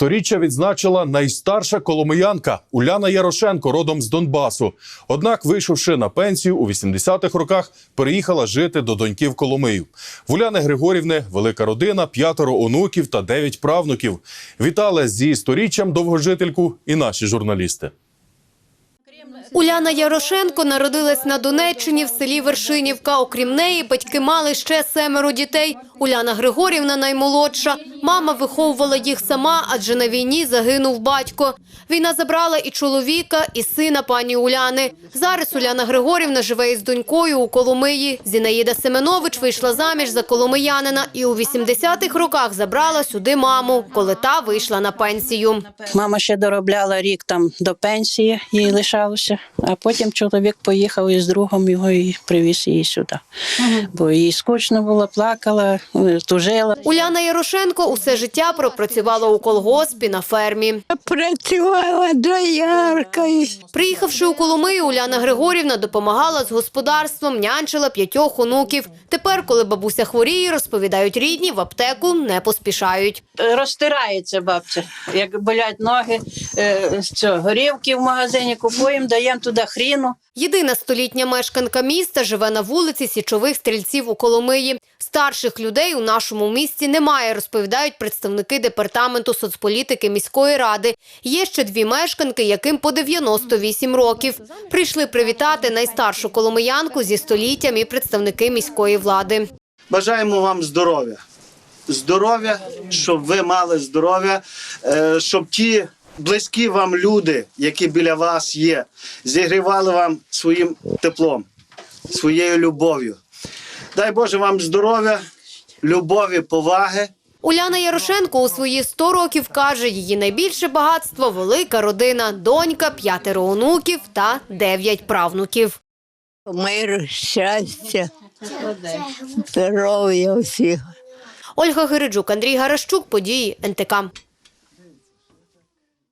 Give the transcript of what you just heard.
Сторіччя відзначила найстарша коломиянка Уляна Ярошенко, родом з Донбасу. Однак, вийшовши на пенсію у 80-х роках, переїхала жити до доньків Коломию. В Уляни Григорівни велика родина, п'ятеро онуків та дев'ять правнуків. Вітали зі сторіччям довгожительку і наші журналісти. Уляна Ярошенко народилась на Донеччині в селі Вершинівка. Окрім неї, батьки мали ще семеро дітей. Уляна Григорівна наймолодша. Мама виховувала їх сама, адже на війні загинув батько. Війна забрала і чоловіка, і сина пані Уляни. Зараз Уляна Григорівна живе із донькою у Коломиї. Зінаїда Семенович вийшла заміж за коломиянина і у 80-х роках забрала сюди маму, коли та вийшла на пенсію. Мама ще доробляла рік там до пенсії, їй лишалося, а потім чоловік поїхав із другом його і привіз її сюди. Бо їй скучно було, плакала, тужила. Уляна Ярошенко усе життя пропрацювала у колгоспі на фермі. Працювала дояркою. Приїхавши у Коломию, Уляна Григорівна допомагала з господарством, нянчила п'ятьох онуків. Тепер, коли бабуся хворіє, розповідають рідні, в аптеку не поспішають. Розтирається бабця, як болять ноги, е, що, горівки в магазині купуємо, даємо туди хріну. Єдина столітня мешканка міста живе на вулиці Січових стрільців у Коломиї. Старших людей у нашому місті немає, розповідають представники департаменту соцполітики міської ради. Є ще дві мешканки, яким по 98 років. Прийшли привітати найстаршу коломиянку зі століттям і представники міської влади. Бажаємо вам здоров'я. Здоров'я, щоб ви мали здоров'я, е, щоб ті близькі вам люди, які біля вас є, зігрівали вам своїм теплом, своєю любов'ю. Дай Боже вам здоров'я, любові, поваги. Уляна Ярошенко у свої 100 років каже, її найбільше багатство – велика родина, донька, п'ятеро онуків та дев'ять правнуків. Мир, щастя, здоров'я всіх. Ольга Гириджук, Андрій Гарашчук, події НТК.